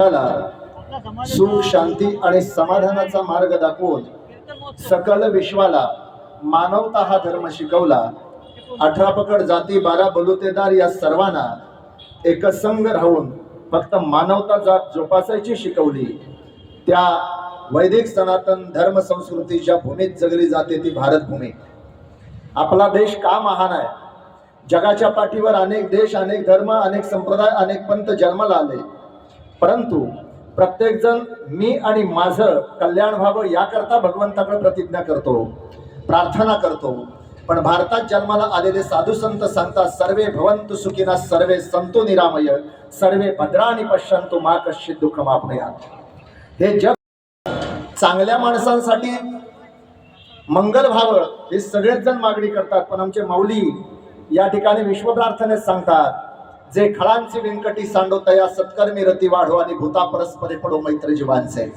जगाला सुख शांती आणि समाधानाचा मार्ग दाखवून सकल विश्वाला मानवता हा धर्म शिकवला. अठरा पकड जाती बारा बलुतेदार या सर्वांना एकसंग राहून फक्त मानवता जात जोपासायची शिकवली. त्या वैदिक सनातन धर्म संस्कृतीच्या भूमीत जगली जाते ती भारत भूमी आपला देश का महान आहे? जगाच्या पाठीवर अनेक देश अनेक धर्म अनेक संप्रदाय अनेक पंत जन्माला आले. परंतु प्रत्येकजण मी आणि माझं कल्याण व्हावं याकरता भगवंताकडे प्रतिज्ञा करतो प्रार्थना करतो. पण भारतात जन्माला आलेले साधू संत सांगतात सर्वे भवंतु सुखिना सर्वे संतो निरामय सर्वे भद्राणी पश्यंतो मा कश्चित दुःख मापया हे जग चांगल्या माणसांसाठी मंगल व्हावं हे सगळेच जण मागणी करतात. पण आमचे माऊली या ठिकाणी विश्व प्रार्थनेत सांगतात जे खळांची व्यंकटी सांडवता या सत्कर्मी रती वाढो आणि भूता परस्परे पडो मैत्र जीवांचे.